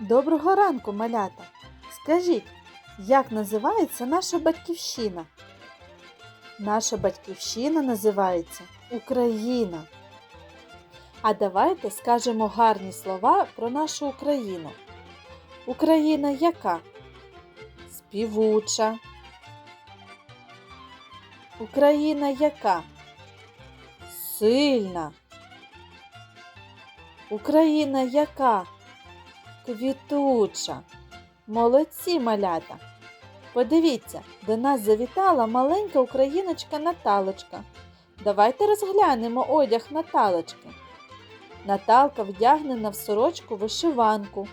Доброго ранку, малята! Скажіть, як називається наша батьківщина? Наша батьківщина називається Україна. А давайте скажемо гарні слова про нашу Україну. Україна яка? Співуча. Україна яка? Сильна. Україна яка? Квітуча. Молодці малята. Подивіться, до нас завітала маленька україночка Наталочка. Давайте розглянемо одяг Наталочки. Наталка вдягнена в сорочку вишиванку,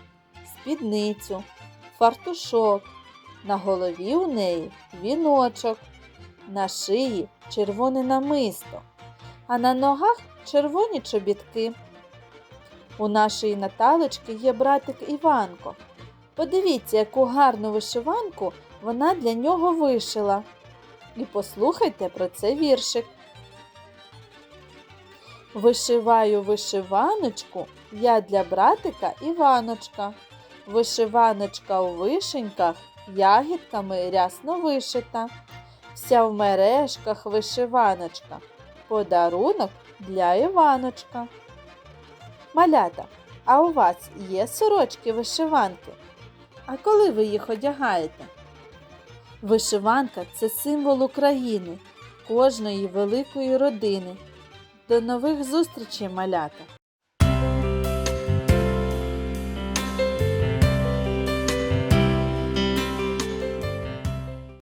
спідницю, фартушок. На голові у неї віночок, на шиї червоне намисто, а на ногах червоні чобітки. У нашої Наталочки є братик Іванко. Подивіться, яку гарну вишиванку вона для нього вишила. І послухайте про це віршик. Вишиваю вишиваночку я для братика Іваночка. Вишиваночка у вишеньках ягідками рясно вишита. Вся в мережках вишиваночка. Подарунок для Іваночка. Малята, а у вас є сорочки вишиванки? А коли ви їх одягаєте? Вишиванка це символ України, кожної великої родини. До нових зустрічей, малята!